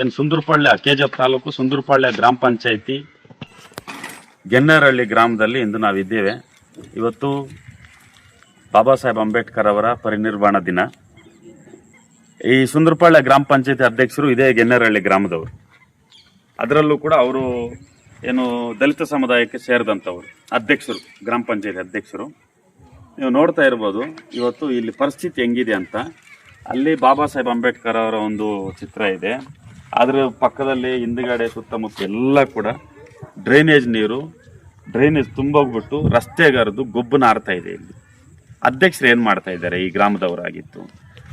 ಏನು ಸುಂದರಪಾಳ್ಯ ಕೆಜಪ್ ತಾಲೂಕು ಸುಂದರಪಾಳ್ಯ ಗ್ರಾಮ ಪಂಚಾಯಿತಿ. ಗೆನ್ನರಹಳ್ಳಿ ಗ್ರಾಮದಲ್ಲಿ ಇಂದು ನಾವಿದ್ದೇವೆ. ಇವತ್ತು ಬಾಬಾ ಸಾಹೇಬ್ ಅಂಬೇಡ್ಕರ್ ಅವರ ಪರಿನಿರ್ವಾಣ ದಿನ. ಈ ಸುಂದರಪಾಳ್ಯ ಗ್ರಾಮ ಪಂಚಾಯತಿ ಅಧ್ಯಕ್ಷರು ಇದೇ ಗೆನ್ನರಹಳ್ಳಿ ಗ್ರಾಮದವರು. ಅದರಲ್ಲೂ ಕೂಡ ಅವರು ಏನು ದಲಿತ ಸಮುದಾಯಕ್ಕೆ ಸೇರಿದಂಥವ್ರು, ಅಧ್ಯಕ್ಷರು, ಗ್ರಾಮ ಪಂಚಾಯತಿ ಅಧ್ಯಕ್ಷರು. ನೀವು ನೋಡ್ತಾ ಇರ್ಬೋದು, ಇವತ್ತು ಇಲ್ಲಿ ಪರಿಸ್ಥಿತಿ ಹೆಂಗಿದೆ ಅಂತ. ಅಲ್ಲಿ ಬಾಬಾ ಸಾಹೇಬ್ ಅಂಬೇಡ್ಕರ್ ಅವರ ಒಂದು ಚಿತ್ರ ಇದೆ. ಅದರ ಪಕ್ಕದಲ್ಲಿ ಹಿಂದ್ಗಡೆ ಸುತ್ತಮುತ್ತ ಎಲ್ಲ ಕೂಡ ಡ್ರೈನೇಜ್ ನೀರು ಡ್ರೈನೇಜ್ ತುಂಬೋಗ್ಬಿಟ್ಟು ರಸ್ತೆಗಾರದು ಗೊಬ್ಬು ನಾರ್ತಾ ಇದೆ ಇಲ್ಲಿ. ಅಧ್ಯಕ್ಷರು ಏನು ಮಾಡ್ತಾ ಇದ್ದಾರೆ? ಈ ಗ್ರಾಮದವರಾಗಿತ್ತು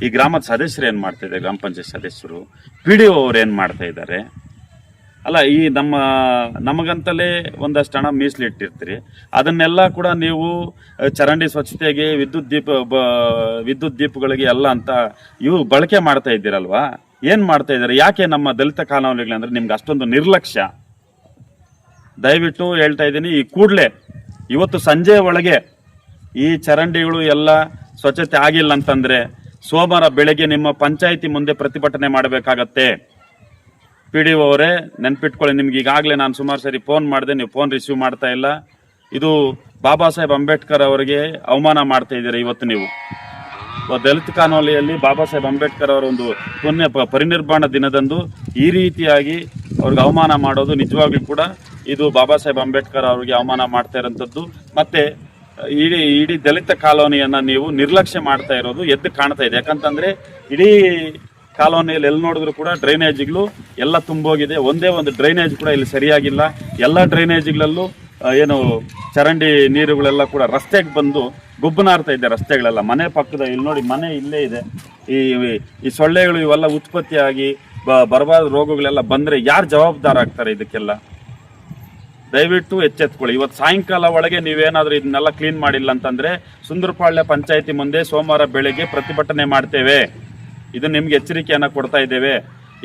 ಈ ಗ್ರಾಮದ ಸದಸ್ಯರು ಏನು ಮಾಡ್ತಾ ಇದ್ದಾರೆ? ಗ್ರಾಮ ಪಂಚಾಯತ್ ಸದಸ್ಯರು. ಪಿ ಡಿ ಒ ಅವ್ರು ಏನು ಮಾಡ್ತಾ ಇದ್ದಾರೆ? ಅಲ್ಲ, ಈ ನಮ್ಮ, ನಮಗಂತಲೇ ಒಂದಷ್ಟು ಹಣ ಮೀಸಲಿಟ್ಟಿರ್ತೀರಿ. ಅದನ್ನೆಲ್ಲ ಕೂಡ ನೀವು ಚರಂಡಿ ಸ್ವಚ್ಛತೆಗೆ, ವಿದ್ಯುತ್ ದೀಪ ವಿದ್ಯುತ್ ದೀಪಗಳಿಗೆ ಎಲ್ಲ ಅಂತ ಇವು ಬಳಕೆ ಮಾಡ್ತಾ ಇದ್ದೀರಲ್ವಾ? ಏನ್ ಮಾಡ್ತಾ ಇದ್ದಾರೆ? ಯಾಕೆ ನಮ್ಮ ದಲಿತ ಕಾನೂನುಗಳಂದ್ರೆ ನಿಮ್ಗೆ ಅಷ್ಟೊಂದು ನಿರ್ಲಕ್ಷ್ಯ? ದಯವಿಟ್ಟು ಹೇಳ್ತಾ ಇದ್ದೀನಿ, ಈ ಕೂಡಲೇ ಇವತ್ತು ಸಂಜೆ ಒಳಗೆ ಈ ಚರಂಡಿಗಳು ಎಲ್ಲ ಸ್ವಚ್ಛತೆ ಆಗಿಲ್ಲ ಅಂತಂದ್ರೆ ಸೋಮವಾರ ಬೆಳಗ್ಗೆ ನಿಮ್ಮ ಪಂಚಾಯಿತಿ ಮುಂದೆ ಪ್ರತಿಭಟನೆ ಮಾಡಬೇಕಾಗತ್ತೆ. ಪಿ ಡಿ ಅವರೇ, ನೆನ್ಪಿಟ್ಕೊಳ್ಳಿ, ನಿಮ್ಗೆ ಈಗಾಗಲೇ ನಾನು ಸುಮಾರು ಸರಿ ಫೋನ್ ಮಾಡಿದೆ, ನೀವು ಫೋನ್ ರಿಸೀವ್ ಮಾಡ್ತಾ ಇಲ್ಲ. ಇದು ಬಾಬಾ ಸಾಹೇಬ್ ಅಂಬೇಡ್ಕರ್ ಅವರಿಗೆ ಅವಮಾನ ಮಾಡ್ತಾ ಇದ್ದೀರಾ ಇವತ್ತು ನೀವು? ದಲಿತ ಕಾನೋಲಿಯಲ್ಲಿ ಬಾಬಾ ಸಾಹೇಬ್ ಅಂಬೇಡ್ಕರ್ ಅವರ ಒಂದು ಪುಣ್ಯ ಪ- ಪರಿನಿರ್ವಾಣ ದಿನದಂದು ಈ ರೀತಿಯಾಗಿ ಅವ್ರಿಗೆ ಅವಮಾನ ಮಾಡೋದು ನಿಜವಾಗ್ಲೂ ಕೂಡ ಇದು ಬಾಬಾ ಸಾಹೇಬ್ ಅಂಬೇಡ್ಕರ್ ಅವರಿಗೆ ಅವಮಾನ ಮಾಡ್ತಾ ಇರೋಂಥದ್ದು. ಮತ್ತೆ, ಇಡೀ ಇಡೀ ದಲಿತ ಕಾಲೋನಿಯನ್ನು ನೀವು ನಿರ್ಲಕ್ಷ್ಯ ಮಾಡ್ತಾ ಇರೋದು ಎದ್ದು ಕಾಣ್ತಾ ಇದೆ. ಯಾಕಂತಂದ್ರೆ, ಇಡೀ ಕಾಲೋನಿಯಲ್ಲಿ ಎಲ್ಲಿ ನೋಡಿದ್ರು ಕೂಡ ಡ್ರೈನೇಜ್ಗಳು ಎಲ್ಲ ತುಂಬೋಗಿದೆ. ಒಂದೇ ಒಂದು ಡ್ರೈನೇಜ್ ಕೂಡ ಇಲ್ಲಿ ಸರಿಯಾಗಿಲ್ಲ. ಎಲ್ಲ ಡ್ರೈನೇಜ್ಗಳಲ್ಲೂ ಏನು ಚರಂಡಿ ನೀರುಗಳೆಲ್ಲ ಕೂಡ ರಸ್ತೆಗೆ ಬಂದು ಗುಬ್ಬನಾರ್ತಾ ಇದೆ ರಸ್ತೆಗಳೆಲ್ಲ. ಮನೆ ಪಕ್ಕದ ಇಲ್ಲಿ ನೋಡಿ, ಮನೆ ಇಲ್ಲೇ ಇದೆ. ಈ ಈ ಸೊಳ್ಳೆಗಳು ಇವೆಲ್ಲ ಉತ್ಪತ್ತಿಯಾಗಿ ಬರಬಾರ್ದ ರೋಗಗಳೆಲ್ಲ ಬಂದರೆ ಯಾರು ಜವಾಬ್ದಾರ ಆಗ್ತಾರೆ ಇದಕ್ಕೆಲ್ಲ? ದಯವಿಟ್ಟು ಎಚ್ಚೆತ್ಕೊಳ್ಳಿ. ಇವತ್ತು ಸಾಯಂಕಾಲ ಒಳಗೆ ನೀವೇನಾದರೂ ಇದನ್ನೆಲ್ಲ ಕ್ಲೀನ್ ಮಾಡಿಲ್ಲ ಅಂತಂದರೆ ಸುಂದರಪಾಳ್ಯ ಪಂಚಾಯಿತಿ ಮುಂದೆ ಸೋಮವಾರ ಬೆಳಗ್ಗೆ ಪ್ರತಿಭಟನೆ ಮಾಡ್ತೇವೆ. ಇದು ನಿಮ್ಗೆ ಎಚ್ಚರಿಕೆಯನ್ನು ಕೊಡ್ತಾ ಇದ್ದೇವೆ.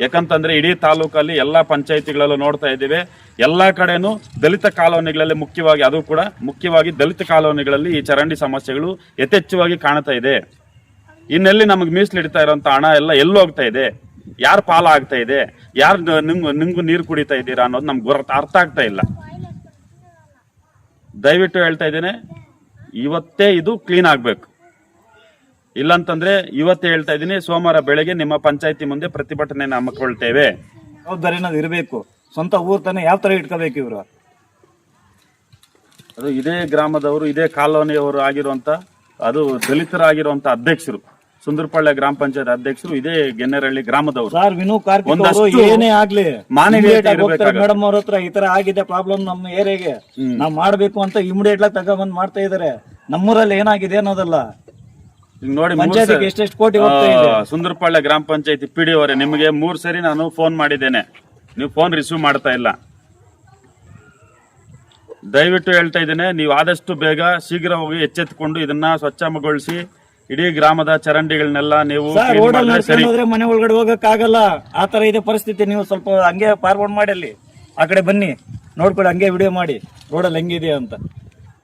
ಯಾಕಂತಂದ್ರೆ ಇಡೀ ತಾಲೂಕಲ್ಲಿ ಎಲ್ಲ ಪಂಚಾಯಿತಿಗಳಲ್ಲೂ ನೋಡ್ತಾ ಇದ್ದೀವಿ. ಎಲ್ಲ ಕಡೆನೂ ದಲಿತ ಕಾಲೋನಿಗಳಲ್ಲಿ ಮುಖ್ಯವಾಗಿ, ಅದು ಕೂಡ ಮುಖ್ಯವಾಗಿ ದಲಿತ ಕಾಲೋನಿಗಳಲ್ಲಿ ಈ ಚರಂಡಿ ಸಮಸ್ಯೆಗಳು ಯಥೇಚ್ಛವಾಗಿ ಕಾಣ್ತಾ ಇದೆ. ಇನ್ನೆಲ್ಲಿ ನಮಗೆ ಮೀಸಲಿಡ್ತಾ ಇರೋಂಥ ಹಣ ಎಲ್ಲ ಎಲ್ಲಿ ಹೋಗ್ತಾ ಇದೆ? ಯಾರು ಪಾಲ ಆಗ್ತಾ ಇದೆ? ಯಾರು ನಿಮ್ಗೆ, ನಿಮಗೂ ನೀರು ಕುಡಿತಾ ಇದ್ದೀರಾ ಅನ್ನೋದು ನಮ್ಗೆ ಗೊರ ಅರ್ಥ ಆಗ್ತಾ ಇಲ್ಲ. ದಯವಿಟ್ಟು ಹೇಳ್ತಾ ಇದ್ದೇನೆ, ಇವತ್ತೇ ಇದು ಕ್ಲೀನ್ ಆಗ್ಬೇಕು. ಇಲ್ಲಂತಂದ್ರೆ ಇವತ್ತೇ ಹೇಳ್ತಾ ಇದ್ದೀನಿ ಸೋಮವಾರ ಬೆಳಗ್ಗೆ ನಿಮ್ಮ ಪಂಚಾಯತಿ ಮುಂದೆ ಪ್ರತಿಭಟನೆಯನ್ನು ಹಮ್ಮಿಕೊಳ್ತೇವೆ. ಜವಾಬ್ದಾರಿ ಅನ್ನೋದು ಇರಬೇಕು. ಸ್ವಂತ ಊರ್ ತಾನೆ ಯಾವ ತರ ಇಟ್ಕೋಬೇಕು ಇವರು? ಅದು ಇದೇ ಗ್ರಾಮದವರು ಇದೇ ಕಾಲೋನಿಯವರು ಆಗಿರುವಂತ ಅದು ದಲಿತರಾಗಿರುವಂತ ಅಧ್ಯಕ್ಷರು ಸುಂದರಪಾಳ್ಯ ಗ್ರಾಮ ಪಂಚಾಯತ್ ಅಧ್ಯಕ್ಷರು ಇದೇ ಗೆನ್ನೆರಳ್ಳಿ ಗ್ರಾಮದವರು. ಸರ್ ವಿನು ಕಾರ್ತಿಕ್ ಅವರು ಒಂದಷ್ಟು ಏನೇ ಆಗ್ಲಿ ಮಾನವೀಯತೆ ಇರ್ಬೇಕಾಗತ್ತೆ. ಮೇಡಮ್ ಅವ್ರ ಹತ್ರ ಈ ತರ ಆಗಿದೆ ಪ್ರಾಬ್ಲಮ್ ನಮ್ಮ ಏರಿಯಾಗೆ. ನಾವ್ ಮಾಡ್ಬೇಕು ಅಂತ ಇಮಿಡಿಯೇಟ್ ಆಗಿ ತಗೊಂಡ್ಬಂದ್ ಮಾಡ್ತಾ ಇದಾರೆ. ನಮ್ಮೂರಲ್ಲಿ ಏನಾಗಿದೆ ಅನ್ನೋದಲ್ಲ. ಈಗ ನೋಡಿ ಮೂರ್ ಪಂಚಾಯತಿಗೆ ಎಷ್ಟೆಷ್ಟು ಕೋಟಿ ಹೋಗ್ತಾ ಇದೆ? ಆ, ಸುಂದರಪಾಳ್ಯ ಗ್ರಾಮ ಪಂಚಾಯತಿ ಪಿ ಡಿ ಅವರೇ ನಿಮಗೆ ಮೂರ್ ಸರಿ ನಾನು ಫೋನ್ ಮಾಡಿದ್ದೇನೆ. ನೀವು ಫೋನ್ ರಿಸೀವ್ ಮಾಡ್ತಾ ಇಲ್ಲ. ದಯವಿಟ್ಟು ಹೇಳ್ತಾ ಇದ್ದೇನೆ ನೀವು ಆದಷ್ಟು ಬೇಗ ಶೀಘ್ರ ಹೋಗಿ ಎಚ್ಚೆತ್ತುಕೊಂಡು ಇದನ್ನ ಸ್ವಚ್ಛಗೊಳಿಸಿ ಇಡೀ ಗ್ರಾಮದ ಚರಂಡಿಗಳನ್ನೆಲ್ಲ ನೀವು ಸರ್ clean ರೋಡಲ್ಲಿ ಮಾಡಿದ್ರೆ ಸರಿ. ನಡ್ಕೊಂಡು ಹೋದ್ರೆ ಮನೆ ಒಳಗಡೆ ಹೋಗಕ್ ಆಗಲ್ಲ ಆ ತರ ಇದೆ ಪರಿಸ್ಥಿತಿ. ನೀವು ಸ್ವಲ್ಪ ಹಂಗೆ ಫಾರ್ವರ್ಡ್ ಮಾಡಿ ಅಲ್ಲಿ. ಆ ಕಡೆ ಬನ್ನಿ. ನೋಡ್ಕೊಳ್ಳಿ ಹಂಗೆ ವಿಡಿಯೋ ಮಾಡಿ. ರೋಡಲ್ಲಿ ಹೆಂಗಿದೆ ಅಂತ.